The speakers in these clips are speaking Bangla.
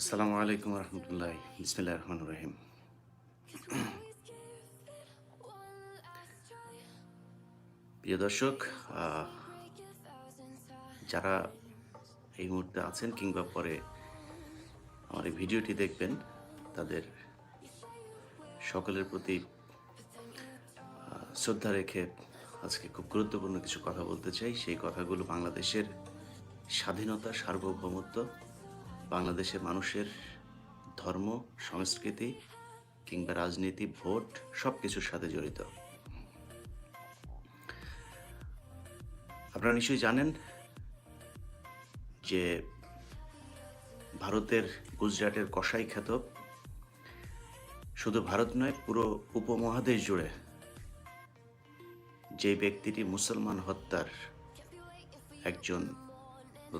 আসসালামু আলাইকুম রহমতুল্লাহ। বিসমিল্লাহ রহমান রহিম। প্রিয় দর্শক যারা এই মুহূর্তে আছেন কিংবা পরে আমার এই ভিডিওটি দেখবেন, তাদের সকলের প্রতি শ্রদ্ধা রেখে আজকে খুব গুরুত্বপূর্ণ কিছু কথা বলতে চাই। সেই কথাগুলো বাংলাদেশের স্বাধীনতা, সার্বভৌমত্ব বাংলাদেশের মানুষের ধর্ম, সংস্কৃতি কিংবা রাজনীতি, ভোট সব কিছুর সাথে জড়িত। আপনারা নিশ্চয়ই জানেন যে ভারতের গুজরাটের কসাই খ্যাত শুধু ভারত নয়, পুরো উপমহাদেশ জুড়ে যে ব্যক্তিটি মুসলমান হত্যার একজন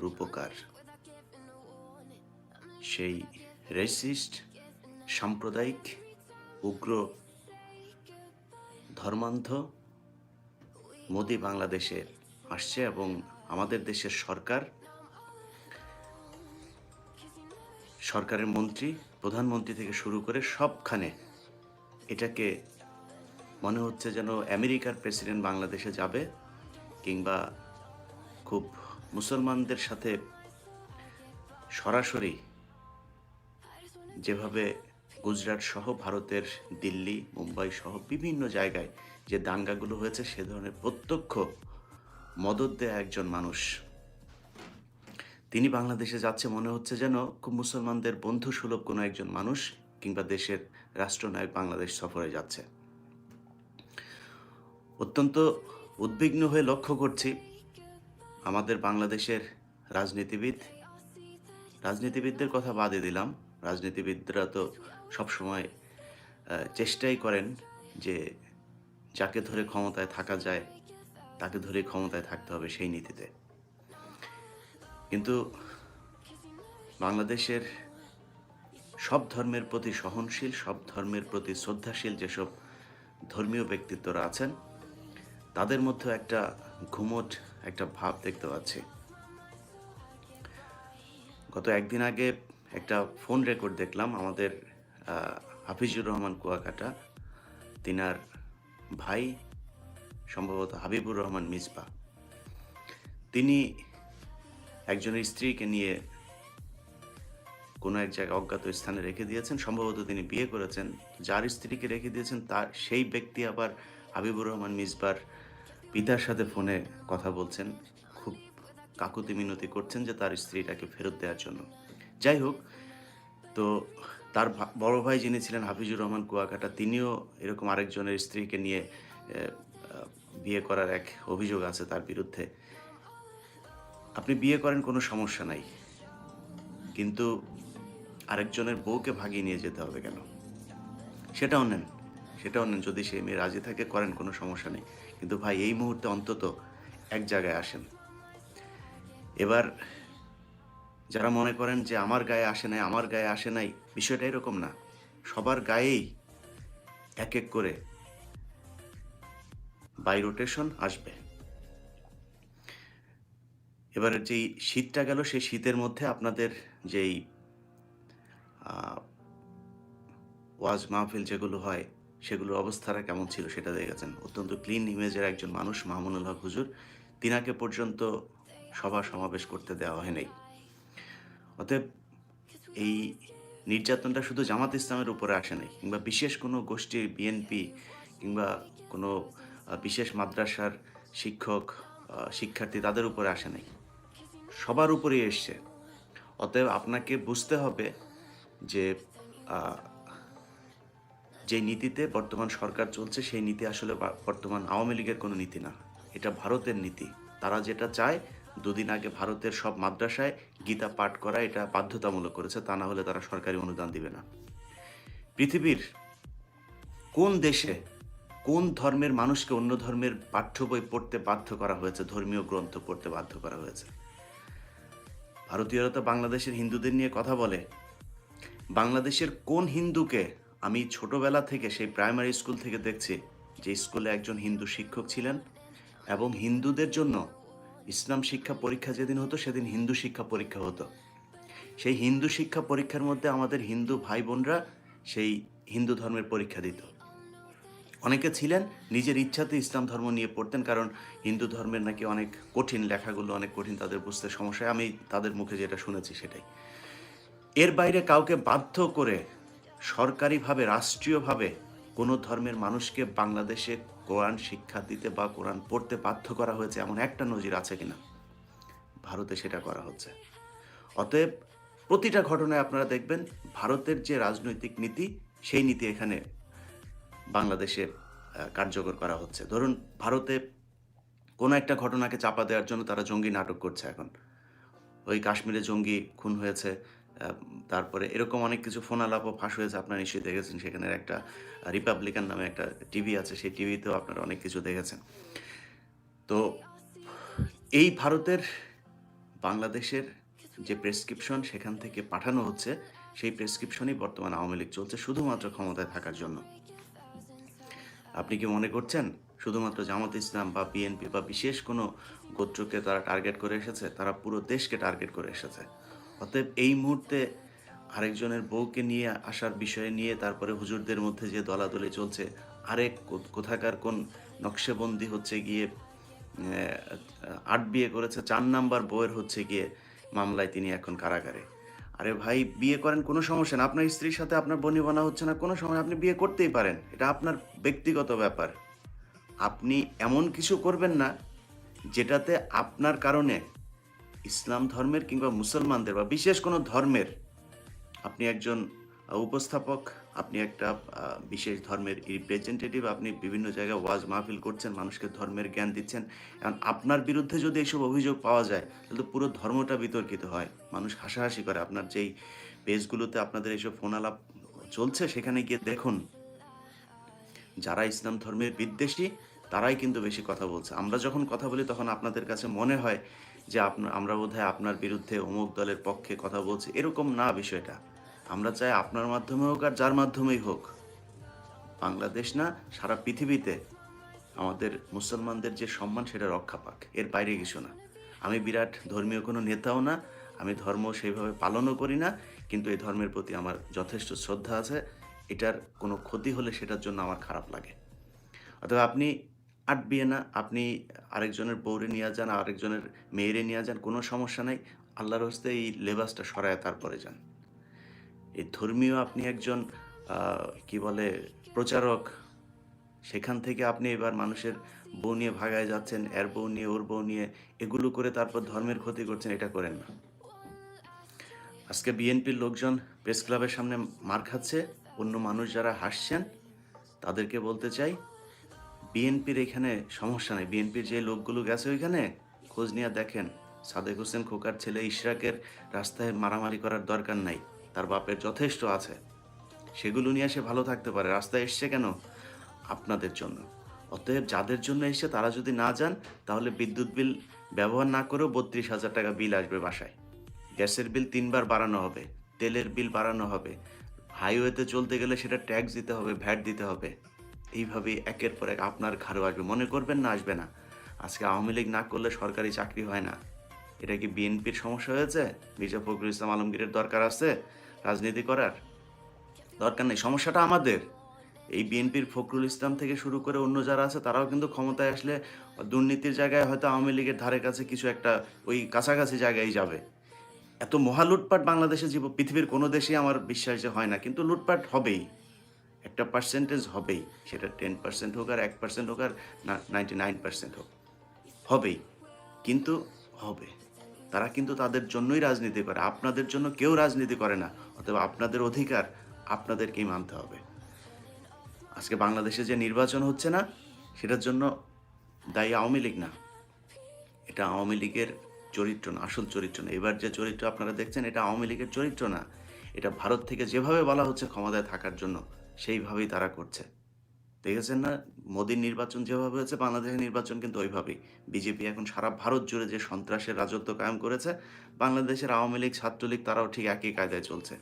রূপকার সেই রেসিস্ট সাম্প্রদায়িক, উগ্র ধর্মান্ধ মোদি বাংলাদেশে আসছে এবং আমাদের দেশের সরকার, সরকারের মন্ত্রী, প্রধানমন্ত্রী থেকে শুরু করে সবখানে এটাকে মনে হচ্ছে যেন আমেরিকার প্রেসিডেন্ট বাংলাদেশে যাবে কিংবা খুব মুসলমানদের সাথে সরাসরি যেভাবে গুজরাট সহ ভারতের দিল্লি, মুম্বাই সহ বিভিন্ন জায়গায় যে দাঙ্গাগুলো হয়েছে, সে ধরনের প্রত্যক্ষ মদত দেয়া একজন মানুষ। তিনি বাংলাদেশে যাচ্ছে মনে হচ্ছে যেন খুব মুসলমানদের বন্ধু সুলভ কোনো একজন মানুষ কিংবা দেশের রাষ্ট্রনায়ক বাংলাদেশ সফরে যাচ্ছে। অত্যন্ত উদ্বিগ্ন হয়ে লক্ষ্য করছি আমাদের বাংলাদেশের রাজনীতিবিদ। রাজনীতিবিদদের কথা বাদে দিলাম। রাজনীতিবিদরা তো সবসময় চেষ্টাই করেন যে যাকে ধরে ক্ষমতায় থাকা যায়, তাকে ধরে ক্ষমতায় থাকতে হবে সেই নীতিতে। কিন্তু বাংলাদেশের সব ধর্মের প্রতি সহনশীল, সব ধর্মের প্রতি শ্রদ্ধাশীল যেসব ধর্মীয় ব্যক্তিত্বরা আছেন, তাদের মধ্যে একটা ঘুমট, একটা ভাব দেখতে পাচ্ছি। গত একদিন আগে একটা ফোন রেকর্ড দেখলাম, আমাদের হাফিজুর রহমান কুয়াকাটা। তিনার ভাই, সম্ভবত হাবিবুর রহমান মিসবা। তিনি একজনের স্ত্রীকে নিয়ে কোনো এক জায়গায় অজ্ঞাত স্থানে রেখে দিয়েছেন। সম্ভবত তিনি বিয়ে করেছেন। যার স্ত্রীকে রেখে দিয়েছেন, তার, সেই ব্যক্তি আবার হাবিবুর রহমান মিসবার পিতার সাথে ফোনে কথা বলছেন। খুব কাকুতি মিনতি করছেন যে তার স্ত্রীটাকে ফেরত দেওয়ার জন্য। যাই হোক, তো তার বড় ভাই যিনি ছিলেন হাফিজুর রহমান কুয়াকাটা, তিনিও এরকম আরেকজনের স্ত্রীকে নিয়ে বিয়ে করার এক অভিযোগ আছে তার বিরুদ্ধে। আপনি বিয়ে করেন কোনো সমস্যা নাই, কিন্তু আরেকজনের বউকে ভাগিয়ে নিয়ে যেতে হবে কেন? সেটাও নেন সেটাও নেন, যদি সে মেয়ে রাজি থাকে, করেন, কোনো সমস্যা নেই। কিন্তু ভাই, এই মুহূর্তে অন্তত এক জায়গায় আসেন। এবার যারা মনে করেন যে আমার গায়ে আসে নাই, আমার গায়ে আসে নাই, বিষয়টা এরকম না। সবার গায়েই এক এক করে বাই রোটেশন আসবে। এবার যেই শীতটা গেল, সেই শীতের মধ্যে আপনাদের যেই ওয়াজ মাহফিল যেগুলো হয়, সেগুলোর অবস্থাটা কেমন ছিল সেটা দেখেছেন? অত্যন্ত ক্লিন ইমেজের একজন মানুষ মামুনুল হক হুজুর, তিনাকে পর্যন্ত সভা সমাবেশ করতে দেওয়া হয় নাই। অতএব এই নির্যাতনটা শুধু জামাত ইসলামের উপরে আসে নাই, কিংবা বিশেষ কোনো গোষ্ঠীর বিএনপি কিংবা কোনো বিশেষ মাদ্রাসার শিক্ষক শিক্ষার্থী তাদের উপরে আসে নাই। সবার উপরেই এসছে। অতএব আপনাকে বুঝতে হবে যে যে নীতিতে বর্তমান সরকার চলছে, সেই নীতি আসলে বর্তমান আওয়ামী লীগের কোনো নীতি না। এটা ভারতের নীতি। তারা যেটা চায় দুদিন আগে ভারতের সব মাদ্রাসায় গীতা পাঠ করা এটা বাধ্যতামূলক করেছে, তা না হলে তারা সরকারি অনুদান দিবে না। পৃথিবীর কোন দেশে কোন ধর্মের মানুষকে অন্য ধর্মের পাঠ্য বই পড়তে বাধ্য করা হয়েছে, ধর্মীয় গ্রন্থ পড়তে বাধ্য করা হয়েছে? ভারতীয়রা তো বাংলাদেশের হিন্দুদের নিয়ে কথা বলে। বাংলাদেশের কোন হিন্দুকে আমি ছোটবেলা থেকে সেই প্রাইমারি স্কুল থেকে দেখছি, যে স্কুলে একজন হিন্দু শিক্ষক ছিলেন এবং হিন্দুদের জন্য ইসলাম শিক্ষা পরীক্ষা যেদিন হতো, সেদিন হিন্দু শিক্ষা পরীক্ষা হতো। সেই হিন্দু শিক্ষা পরীক্ষার মধ্যে আমাদের হিন্দু ভাই বোনরা সেই হিন্দু ধর্মের পরীক্ষা দিত। অনেকে ছিলেন, নিজের ইচ্ছাতে ইসলাম ধর্ম নিয়ে পড়তেন, কারণ হিন্দু ধর্মের নাকি অনেক কঠিন লেখাগুলো, অনেক কঠিন তাদের বুঝতে সমস্যা। আমি তাদের মুখে যেটা শুনেছি সেটাই। এর বাইরে কাউকে বাধ্য করে সরকারিভাবে, রাষ্ট্রীয়ভাবে কোনো ধর্মের মানুষকে বাংলাদেশে কোরআন শিক্ষা দিতে বা কোরআন পড়তে বাধ্য করা হয়েছে এমন একটা নজির আছে কিনা? ভারতে সেটা করা হচ্ছে। অতএব প্রতিটা ঘটনায় আপনারা দেখবেন ভারতের যে রাজনৈতিক নীতি, সেই নীতি এখানে বাংলাদেশে কার্যকর করা হচ্ছে। ধরুন ভারতে কোনো একটা ঘটনাকে চাপা দেওয়ার জন্য তারা জঙ্গি নাটক করছে এখন। ওই কাশ্মীরে জঙ্গি খুন হয়েছে তারপরে এরকম অনেক কিছু ফোন আলাপও ফাঁস হয়েছে। আপনারা নিশ্চয়ই দেখেছেন, সেখানে একটা রিপাবলিকান নামে একটা টিভি আছে, সেই টিভিতেও আপনারা অনেক কিছু দেখেছেন। তো এই ভারতের, বাংলাদেশের যে প্রেসক্রিপশন সেখান থেকে পাঠানো হচ্ছে, সেই প্রেসক্রিপশনই বর্তমান আওয়ামী লীগ চলছে শুধুমাত্র ক্ষমতায় থাকার জন্য। আপনি কি মনে করছেন? শুধুমাত্র জামাত ইসলাম বা বিএনপি বা বিশেষ কোনো গোত্রকে তারা টার্গেট করে এসেছে? তারা পুরো দেশকে টার্গেট করে এসেছে। অতএব এই মুহূর্তে আরেকজনের বউকে নিয়ে আসার বিষয় নিয়ে তারপরে হুজুরদের মধ্যে যে দলাদলি চলছে, আরেক কোথাকার কোন নকশেবন্দি হচ্ছে গিয়ে আট বিয়ে করেছে, চার নাম্বার বউয়ের হচ্ছে গিয়ে মামলায় তিনি এখন কারাগারে। আরে ভাই, বিয়ে করেন কোনো সমস্যা না। আপনার স্ত্রীর সাথে আপনার বনিবনা হচ্ছে না, কোনো সময় আপনি বিয়ে করতেই পারেন। এটা আপনার ব্যক্তিগত ব্যাপার। আপনি এমন কিছু করবেন না, যেটাতে আপনার কারণে ইসলাম ধর্মের কিংবা মুসলমানদের বা বিশেষ কোনো ধর্মের, আপনি একজন উপস্থাপক, আপনি একটা বিশেষ ধর্মের রিপ্রেজেন্টেটিভ আপনি বিভিন্ন জায়গায় ওয়াজ মাহফিল করছেন, মানুষকে ধর্মের জ্ঞান দিচ্ছেন কারণ আপনার বিরুদ্ধে যদি এইসব অভিযোগ পাওয়া যায়, তাহলে তো পুরো ধর্মটা বিতর্কিত হয়। মানুষ হাসাহাসি করে। আপনার যেই পেজগুলোতে আপনাদের এইসব ফোন আলাপ চলছে, সেখানে গিয়ে দেখুন, যারা ইসলাম ধর্মের বিদ্বেষী, তারাই কিন্তু বেশি কথা বলছে। আমরা যখন কথা বলি, তখন আপনাদের কাছে মনে হয় যে আপনার আমরা বোধহয় আপনার বিরুদ্ধে অমুক দলের পক্ষে কথা বলছি, এরকম না বিষয়টা। আমরা চাই আপনার মাধ্যমে হোক আর যার মাধ্যমেই হোক। বাংলাদেশ না, সারা পৃথিবীতে আমাদের মুসলমানদের যে সম্মান, সেটা রক্ষা পাক। এর বাইরে কিছু না। আমি বিরাট ধর্মীয় কোনো নেতাও না, আমি ধর্ম সেইভাবে পালনও করি না, কিন্তু এই ধর্মের প্রতি আমার যথেষ্ট শ্রদ্ধা আছে। এটার কোনো ক্ষতি হলে সেটার জন্য আমার খারাপ লাগে। অথবা আপনি আট বিয়ে না, আপনি আরেকজনের বউরে নিয়ে যান, আরেকজনের মেয়েরে নিয়ে যান, কোনো সমস্যা নেই। আল্লাহর হস্তে এই লেবাসটা সরায় তারপরে যান। এই ধর্মীয় আপনি একজন কি বলে, প্রচারক, সেখান থেকে আপনি এবার মানুষের বউ নিয়ে ভাগায় যাচ্ছেন, এর বউ নিয়ে, ওর বউ নিয়ে, এগুলো করে তারপর ধর্মের ক্ষতি করছেন, এটা করেন না। আজকে বিএনপির লোকজন প্রেস ক্লাবের সামনে মার খাচ্ছে, অন্য মানুষ যারা হাসছেন, তাদেরকে বলতে চাই বিএনপির এখানে সমস্যা নেই। বিএনপির যে লোকগুলো গেছে ওইখানে, খোঁজ নিয়ে দেখেন। সাদেক হোসেন খোকার ছেলে ইশরাকের রাস্তায় মারামারি করার দরকার নাই। তার বাপের যথেষ্ট আছে। সেগুলো নিয়ে সে ভালো থাকতে পারে। রাস্তায় এসছে কেন? আপনাদের জন্য। অতএব যাদের জন্য এসছে, তারা যদি না যান, তাহলে বিদ্যুৎ বিল ব্যবহার না করেও বত্রিশ হাজার টাকা বিল আসবে বাসায়। গ্যাসের বিল তিনবার বাড়ানো হবে। তেলের বিল বাড়ানো হবে। হাইওয়েতে চলতে গেলে সেটা ট্যাক্স দিতে হবে, ভ্যাট দিতে হবে। এইভাবে একের পর এক আপনার ঘাড়ও আসবে। মনে করবেন না, আসবে না। আজকে আওয়ামী লীগ না করলে সরকারি চাকরি হয় না। এটা কি বিএনপির সমস্যা হয়েছে? মির্জা ফখরুল ইসলাম আলমগীরের দরকার আছে রাজনীতি করার? দরকার নেই, সমস্যাটা আমাদের। এই বিএনপির ফখরুল ইসলাম থেকে শুরু করে অন্য যারা আছে, তারাও কিন্তু ক্ষমতায় আসলে দুর্নীতির জায়গায় হয়তো আওয়ামী লীগের ধারে কাছে কিছু একটা ওই কাছাকাছি জায়গায় যাবে। এত মহা লুটপাট বাংলাদেশে জীব, পৃথিবীর কোনো দেশেই আমার বিশ্বাস যে হয় না, কিন্তু লুটপাট হবেই। একটা পার্সেন্টেজ হবেই। সেটা টেন পার্সেন্ট হোক আর এক পার্সেন্ট হোক আর নাইনটি নাইন পার্সেন্ট হোক। হবেই। কিন্তু হবে। তারা কিন্তু তাদের জন্যই রাজনীতি করে। আপনাদের জন্য কেউ রাজনীতি করে না। অথবা আপনাদের অধিকার আপনাদেরকেই মানতে হবে। আজকে বাংলাদেশে যে নির্বাচন হচ্ছে না, সেটার জন্য দায়ী আওয়ামী লীগ না। এটা আওয়ামী লীগের চরিত্র না, আসল চরিত্র না। এবার যে চরিত্র আপনারা দেখছেন, এটা আওয়ামী লীগের চরিত্র না। এটা ভারত থেকে যেভাবে বলা হচ্ছে ক্ষমতায় থাকার জন্য। সেইভাবেই তারা করছে। দেখেছেন না? মোদীর নির্বাচন যেভাবে হয়েছে, বাংলাদেশের নির্বাচন কিন্তু ওইভাবেই। বিজেপি এখন সারা ভারত জুড়ে যে সন্ত্রাসের রাজত্ব কায়েম করেছে, বাংলাদেশের আওয়ামী লীগ, ছাত্রলীগ তারাও ঠিক একই কায়দায় চলছে।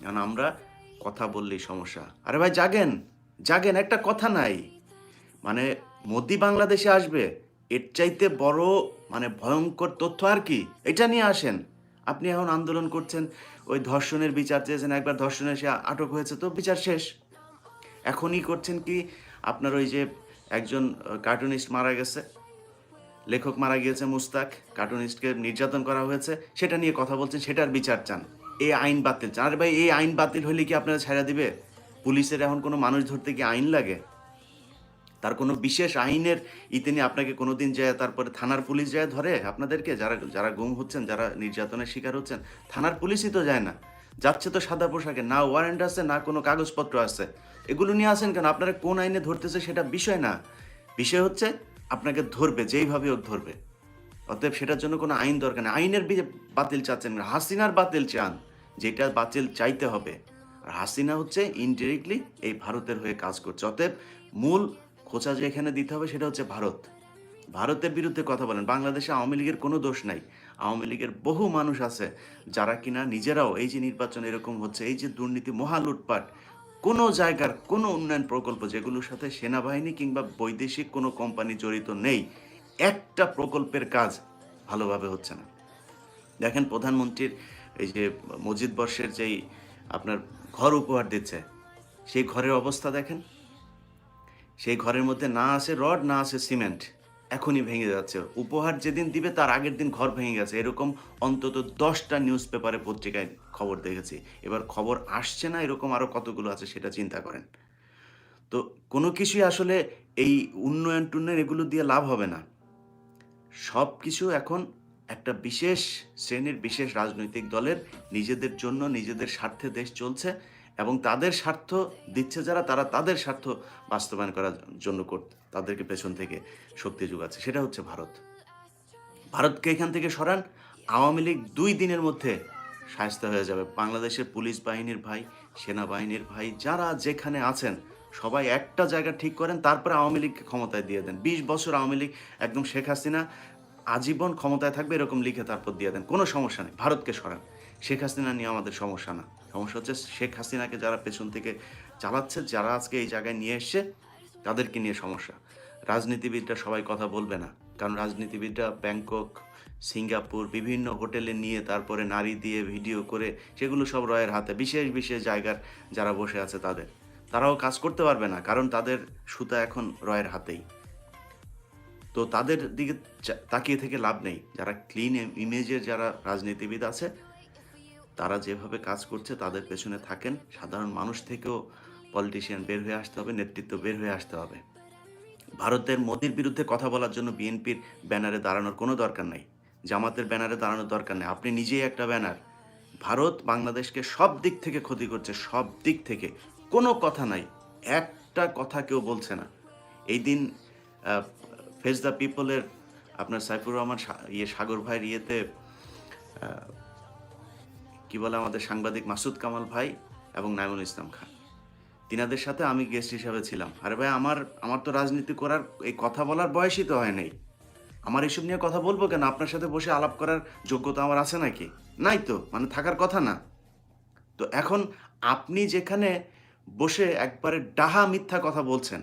কারণ আমরা কথা বললেই সমস্যা। আরে ভাই, জাগেন! জাগেন, একটা কথা নাই। মানে মোদি বাংলাদেশে আসবে, এর চাইতে বড় মানে ভয়ঙ্কর তথ্য আর কি? এটা নিয়ে আসেন। আপনি এখন আন্দোলন করছেন, ওই ধর্ষণের বিচার চেয়েছেন, একবার ধর্ষণে সে আটক হয়েছে, তো বিচার শেষ। এখনই করছেন কি, আপনার ওই যে একজন কার্টুনিস্ট মারা গেছে। লেখক মারা গিয়েছে মুস্তাক কার্টুনিস্টকে নির্যাতন করা হয়েছে। সেটা নিয়ে কথা বলছেন সেটার বিচার চান। এই আইন বাতিল চান। আরে ভাই, এই আইন বাতিল হলে কি আপনারা ছেড়ে দিবে? পুলিশের এখন কোনো মানুষ ধরতে কি আইন লাগে? তার কোনো বিশেষ আইনের ইতিনি আপনাকে কোনোদিন যায় তারপরে থানার পুলিশ যায় ধরে আপনাদেরকে? যারা যারা গুম হচ্ছেন, যারা নির্যাতনের শিকার হচ্ছেন, থানার পুলিশই তো যায় না। যাচ্ছে তো সাদা পোশাকে, না ওয়ারেন্ট আছে, না কোনো কাগজপত্র আছে। এগুলো নিয়ে আসেন কেন? আপনারা কোন আইনে ধরতেছে সেটা বিষয় না। বিষয় হচ্ছে আপনাকে ধরবে, যেইভাবে হোক ধরবে। অতএব সেটার জন্য কোনো আইন দরকার নেই। আইনের বাতিল চাচ্ছেন হাসিনার বাতিল চান, যেটা বাতিল চাইতে হবে। আর হাসিনা হচ্ছে ইনডিরেক্টলি এই ভারতের হয়ে কাজ করছে। অতএব মূল খোঁচা যে এখানে দিতে হবে সেটা হচ্ছে ভারত। ভারতের বিরুদ্ধে কথা বলেন। বাংলাদেশে আওয়ামী লীগের কোনো দোষ নাই। আওয়ামী লীগের বহু মানুষ আছে যারা কিনা নিজেরাও এই যে নির্বাচন এরকম হচ্ছে, এই যে দুর্নীতি, মহা লুটপাট, কোনো জায়গার কোনো উন্নয়ন প্রকল্প যেগুলোর সাথে সেনাবাহিনী কিংবা বৈদেশিক কোনো কোম্পানি জড়িত নেই, একটা প্রকল্পের কাজ ভালোভাবে হচ্ছে না। দেখেন প্রধানমন্ত্রীর এই যে মসজিদ বর্ষের যেই আপনার ঘর উপহার দিচ্ছে, সেই ঘরের অবস্থা দেখেন। সেই ঘরের মধ্যে না আছে রড, না আছে সিমেন্ট। এখনই ভেঙে যাচ্ছে। উপহার যেদিন দিবে, তার আগের দিন ঘর ভেঙে গেছে। এরকম অন্তত দশটা নিউজ পেপারে পত্রিকায় খবর দেখেছি। এবার খবর আসছে না, এরকম আরও কতগুলো আছে সেটা চিন্তা করেন। তো কোনো কিছুই আসলে এই উন্নয়ন টুন্নয়ন এগুলো দিয়ে লাভ হবে না। সব কিছু এখন একটা বিশেষ শ্রেণির, বিশেষ রাজনৈতিক দলের নিজেদের জন্য, নিজেদের স্বার্থে দেশ চলছে এবং তাদের স্বার্থ দিচ্ছে যারা, তারা তাদের স্বার্থ বাস্তবায়ন করার জন্য করতে তাদেরকে পেছন থেকে শক্তি যোগাচ্ছে। সেটা হচ্ছে ভারত। ভারতকে এখান থেকে সরান। আওয়ামী লীগ দুই দিনের মধ্যে সায়স্তা হয়ে যাবে। বাংলাদেশের পুলিশ বাহিনীর ভাই, সেনাবাহিনীর ভাই, যারা যেখানে আছেন, সবাই একটা জায়গা ঠিক করেন, তারপরে আওয়ামী লীগকে ক্ষমতায় দিয়ে দেন। বিশ বছর আওয়ামী লীগ একদম শেখ হাসিনা আজীবন ক্ষমতায় থাকবে, এরকম লিখে তারপর দিয়ে দেন। কোনো সমস্যা নেই। ভারতকে সরান। শেখ হাসিনা নিয়ে আমাদের সমস্যা না। সমস্যা হচ্ছে শেখ হাসিনাকে যারা পেছন থেকে চালাচ্ছে, যারা আজকে এই জায়গায় নিয়ে এসছে তাদেরকে নিয়ে সমস্যা। রাজনীতিবিদরা সবাই কথা বলবে না। কারণ রাজনীতিবিদরা ব্যাংকক, সিঙ্গাপুর বিভিন্ন হোটেলে নিয়ে তারপরে নারী দিয়ে ভিডিও করে সেগুলো সব রয়ের হাতে। বিশেষ বিশেষ জায়গার যারা বসে আছে তাদের। তারাও কাজ করতে পারবে না, কারণ তাদের সুতা এখন রয়ের হাতেই। তো তাদের দিকে তাকিয়ে থেকে লাভ নেই। যারা ক্লিন ইমেজের যারা রাজনীতিবিদ আছে, তারা যেভাবে কাজ করছে তাদের পেছনে থাকেন। সাধারণ মানুষ থেকেও পলিটিশিয়ান বের হয়ে আসতে হবে, নেতৃত্ব বের হয়ে আসতে হবে। ভারতের মোদির বিরুদ্ধে কথা বলার জন্য বিএনপির ব্যানারে দাঁড়ানোর কোনো দরকার নাই। জামাতের ব্যানারে দাঁড়ানোর দরকার নেই। আপনি নিজেই একটা ব্যানার। ভারত বাংলাদেশকে সব দিক থেকে ক্ষতি করছে, সব দিক থেকে। কোনো কথা নাই। একটা কথা কেউ বলছে না। এই দিন ফেস দ্য পিপলের আপনার সাইফুর রহমান ইয়ে সাগর ভাইয়ের ইয়েতে কি বলে আমাদের সাংবাদিক মাসুদ কামাল ভাই এবং নাইমুল ইসলাম খান। তিনাদের সাথে আমি গেস্ট হিসাবে ছিলাম। আরে ভাই, আমার আমার তো রাজনীতি করার, এই কথা বলার বয়সই তো হয় নাই। আমার এসব নিয়ে কথা বলব কেন? আপনার সাথে বসে আলাপ করার যোগ্যতা আমার আছে নাকি? নাই তো মানে থাকার কথা না। তো এখন আপনি যেখানে বসে একবারে ডাহা মিথ্যা কথা বলছেন,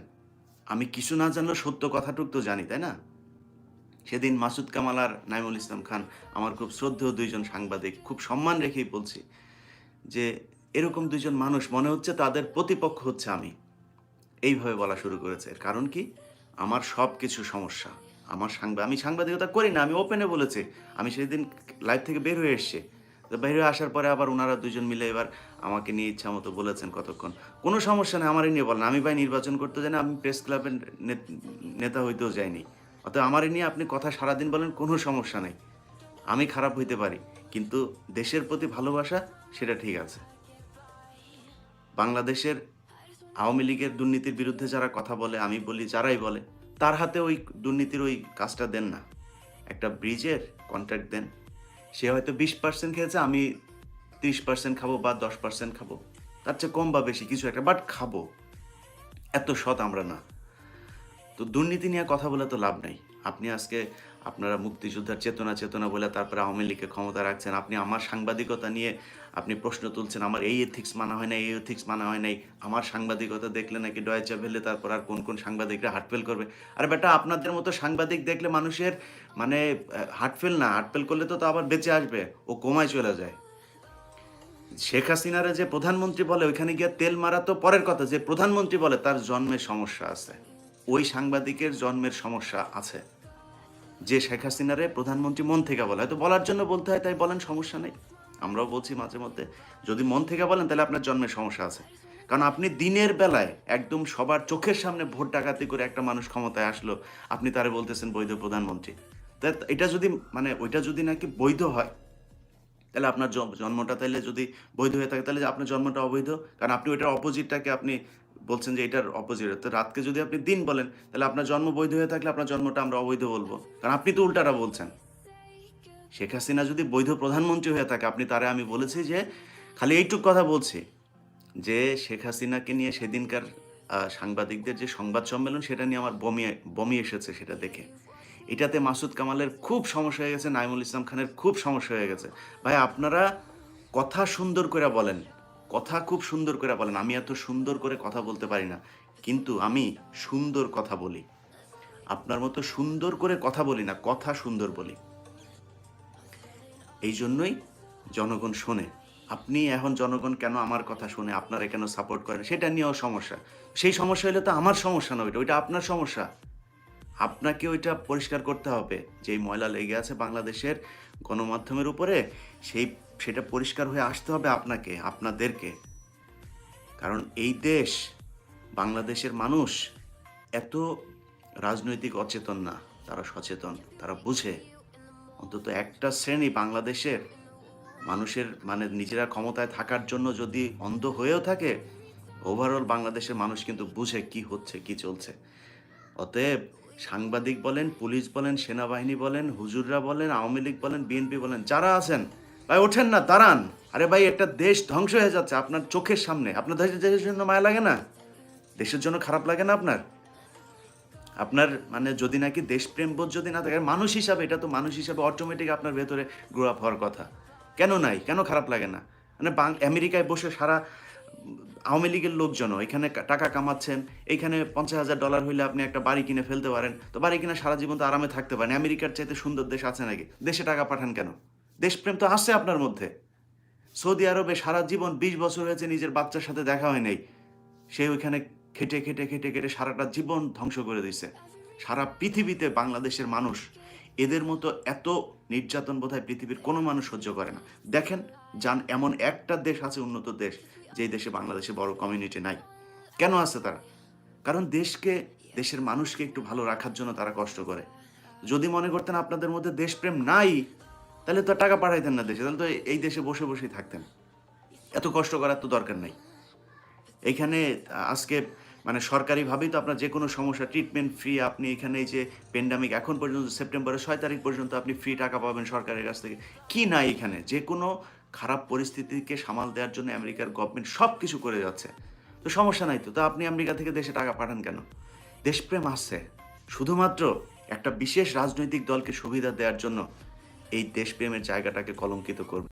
আমি কিছু না জানলেও সত্য কথাটুক তো জানি, তাই না? সেদিন মাসুদ কামাল আর নাইমুল ইসলাম খান, আমার খুব শ্রদ্ধেয় দুইজন সাংবাদিক, খুব সম্মান রেখেই বলছি যে এরকম দুজন মানুষ, মনে হচ্ছে তাদের প্রতিপক্ষ হচ্ছে আমি। এইভাবে বলা শুরু করেছে। কারণ কি? আমার সব কিছু সমস্যা। আমার সাংবাদ আমি সাংবাদিকতা করি না, আমি ওপেনে বলেছি। আমি সেদিন লাইভ থেকে বের হয়ে এসেছি। তো বের হয়ে আসার পরে আবার ওনারা দুজন মিলে এবার আমাকে নিয়ে ইচ্ছা মতো বলেছেন কতক্ষণ। কোনো সমস্যা নেই, আমারই নিয়ে বলেন। আমি ভাই নির্বাচন করতে জানি আমি প্রেস ক্লাবের নেতা হইতেও যাইনি। অতএব আমারই নিয়ে আপনি কথা সারাদিন বলেন, কোনো সমস্যা নেই। আমি খারাপ হইতে পারি। কিন্তু দেশের প্রতি ভালোবাসা, সেটা ঠিক আছে। বাংলাদেশের আওয়ামী লীগের দুর্নীতির বিরুদ্ধে যারা কথা বলে, আমি বলি যারাই বলে, তার হাতে ওই দুর্নীতির ওই কাজটা দেন না। একটা ব্রিজের কন্ট্রাক্ট দেন। সে হয়তো বিশ পার্সেন্ট খেয়েছে, আমি তিরিশ পার্সেন্ট খাব বা দশ পার্সেন্ট খাব। তার চেয়ে কম বা বেশি কিছু একটা বাট খাব। এত সৎ আমরা না। তো দুর্নীতি নিয়ে কথা বলে তো লাভ নেই। আপনি আজকে আপনারা মুক্তিযোদ্ধার চেতনা চেতনা বলে তারপরে আওয়ামী লীগকে ক্ষমতা রাখছেন, আপনি আমার সাংবাদিকতা নিয়ে আপনি প্রশ্ন তুলছেন, আমার এই এথিক্স মানা হয় না এই এথিক্স মানা হয় নাই, আমার সাংবাদিকতা দেখলে নাকি ডয়েচা ভেলে তারপর আর কোন কোন সাংবাদিকরা হার্টফেল করবে? আর বেটা, আপনাদের মতো সাংবাদিক দেখলে মানুষের মানে হার্টফেল না হার্টফেল করলে তো তো আবার বেঁচে আসবে, ও কোমায় চলে যায়। শেখ হাসিনারা যে প্রধানমন্ত্রী বলে, ওইখানে গিয়ে তেল মারা তো পরের কথা, যে প্রধানমন্ত্রী বলে, তার জন্মের সমস্যা আছে। ওই সাংবাদিকের জন্মের সমস্যা আছে। যে শেখ হাসিনারে প্রধানমন্ত্রী মন থেকে বলে, হয়তো বলার জন্য বলতে হয়, তাই বলেন সমস্যা নেই। আমরাও বলছি মাঝে মধ্যে, যদি মন থেকে বলেন তাহলে আপনার জন্মের সমস্যা আছে। কারণ আপনি দিনের বেলায় একদম সবার চোখের সামনে ভোট ডাকাতি করে একটা মানুষ ক্ষমতায় আসলো, আপনি তারে বলতেছেন বৈধ প্রধানমন্ত্রী। এটা যদি মানে ওইটা যদি নাকি বৈধ হয়, তাহলে আপনার জন্মটা তাহলে যদি বৈধ হয়ে থাকে, তাহলে আপনার জন্মটা অবৈধ। কারণ আপনি ওইটার অপোজিটটাকে আপনি বলছেন যে এটার অপোজিট তো রাতকে যদি আপনি দিন বলেন, তাহলে আপনার জন্ম বৈধ হয়ে থাকলে আপনার জন্মটা আমরা অবৈধ বলব। কারণ আপনি তো উল্টাটা বলছেন। শেখ হাসিনা যদি বৈধ প্রধানমন্ত্রী হয়ে থাকে, আপনি তারে আমি বলেছি যে, খালি এইটুক কথা বলছি, যে শেখ হাসিনাকে নিয়ে সেদিনকার সাংবাদিকদের যে সংবাদ সম্মেলন, সেটা নিয়ে আমার বমি বমি এসেছে সেটা দেখে। এটাতে মাসুদ কামালের খুব সমস্যা হয়ে গেছে, নাইমুল ইসলাম খানের খুব সমস্যা হয়ে গেছে। ভাই, আপনারা কথা সুন্দর করে বলেন, কথা খুব সুন্দর করে বলেন, আমি এত সুন্দর করে কথা বলতে পারি না, কিন্তু আমি সুন্দর কথা বলি। আপনার মতো সুন্দর করে কথা বলি না, কথা সুন্দর বলি। এই জন্যই জনগণ শোনে। আপনি এখন জনগণ কেন আমার কথা শুনে? আপনারা কেন সাপোর্ট করেন? সেটা নিয়েও সমস্যা। সেই সমস্যা হলে তো আমার সমস্যা না ওইটা ওইটা আপনার সমস্যা। আপনাকে ওইটা পরিষ্কার করতে হবে। যেই ময়লা লেগে আছে বাংলাদেশের গণমাধ্যমের উপরে, সেই, সেটা পরিষ্কার হয়ে আসতে হবে আপনাকে, আপনাদেরকে। কারণ এই দেশ, বাংলাদেশের মানুষ এত রাজনৈতিক অচেতন না। তারা সচেতন, তারা বুঝে। অন্তত একটা শ্রেণি বাংলাদেশের মানুষের মানে নিজেরা ক্ষমতায় থাকার জন্য যদি অন্ধ হয়েও থাকে ওভারঅল বাংলাদেশের মানুষ কিন্তু বুঝে কি হচ্ছে, কি চলছে। অতএব সাংবাদিক বলেন, পুলিশ বলেন, সেনাবাহিনী বলেন, হুজুররা বলেন, আওয়ামী লীগ বলেন, বিএনপি বলেন, যারা আছেন, ভাই ওঠেন না, দাঁড়ান। আরে ভাই, একটা দেশ ধ্বংস হয়ে যাচ্ছে আপনার চোখের সামনে। আপনার দেশের দেশের জন্য মায়া লাগে না? দেশের জন্য খারাপ লাগে না আপনার? আপনার মানে যদি নাকি দেশপ্রেম বোধ যদি না থাকে মানুষ হিসাবে, এটা তো মানুষ হিসাবে অটোমেটিক আপনার ভেতরে গ্রো আপ হওয়ার কথা। কেন নাই? কেন খারাপ লাগে না? মানে আমেরিকায় বসে সারা আওয়ামী লীগের লোকজনও এখানে টাকা কামাচ্ছেন এইখানে পঞ্চাশ হাজার ডলার হইলে আপনি একটা বাড়ি কিনে ফেলতে পারেন। তো বাড়ি কিনে সারা জীবন তো আরামে থাকতে পারেন। আমেরিকার চাইতে সুন্দর দেশ আছে নাকি? দেশে টাকা পাঠান কেন? দেশপ্রেম তো আছে আপনার মধ্যে। সৌদি আরবে সারা জীবন বিশ বছর হয়েছে নিজের বাচ্চার সাথে দেখা হয় নাই। সে ওইখানে খেটে খেটে খেটে খেটে সারাটা জীবন ধ্বংস করে দিছে সারা পৃথিবীতে বাংলাদেশের মানুষ এদের মতো এত নির্যাতন বোধহয় পৃথিবীর কোনো মানুষ সহ্য করে না। দেখেন যান এমন একটা দেশ আছে উন্নত দেশ, যেই দেশে বাংলাদেশে বড় কমিউনিটি নাই। কেন আছে তারা? কারণ দেশকে, দেশের মানুষকে একটু ভালো রাখার জন্য তারা কষ্ট করে। যদি মনে করতেন আপনাদের মধ্যে দেশপ্রেম নাই, তাহলে তো টাকা পাঠাইতেন না দেশে, তাহলে তো এই দেশে বসে বসেই থাকতেন। এত কষ্ট করার তো দরকার নাই। এখানে, আজকে মানে সরকারিভাবেই তো আপনার যে কোনো সমস্যা ট্রিটমেন্ট ফ্রি আপনি এখানে যে পেন্ডামিক এখন পর্যন্ত সেপ্টেম্বরের ছয় তারিখ পর্যন্ত আপনি ফ্রি টাকা পাবেন সরকারের কাছ থেকে। কি নাই এখানে? যে কোনো খারাপ পরিস্থিতিকে সামাল দেওয়ার জন্য আমেরিকার গভর্নমেন্ট সব কিছু করে যাচ্ছে। তো সমস্যা নাই তো। তা আপনি আমেরিকা থেকে দেশে টাকা পাঠান কেন? দেশপ্রেম আসছে। শুধুমাত্র একটা বিশেষ রাজনৈতিক দলকে সুবিধা দেওয়ার জন্য এই দেশপ্রেমের জায়গাটাকে কলঙ্কিত করবে।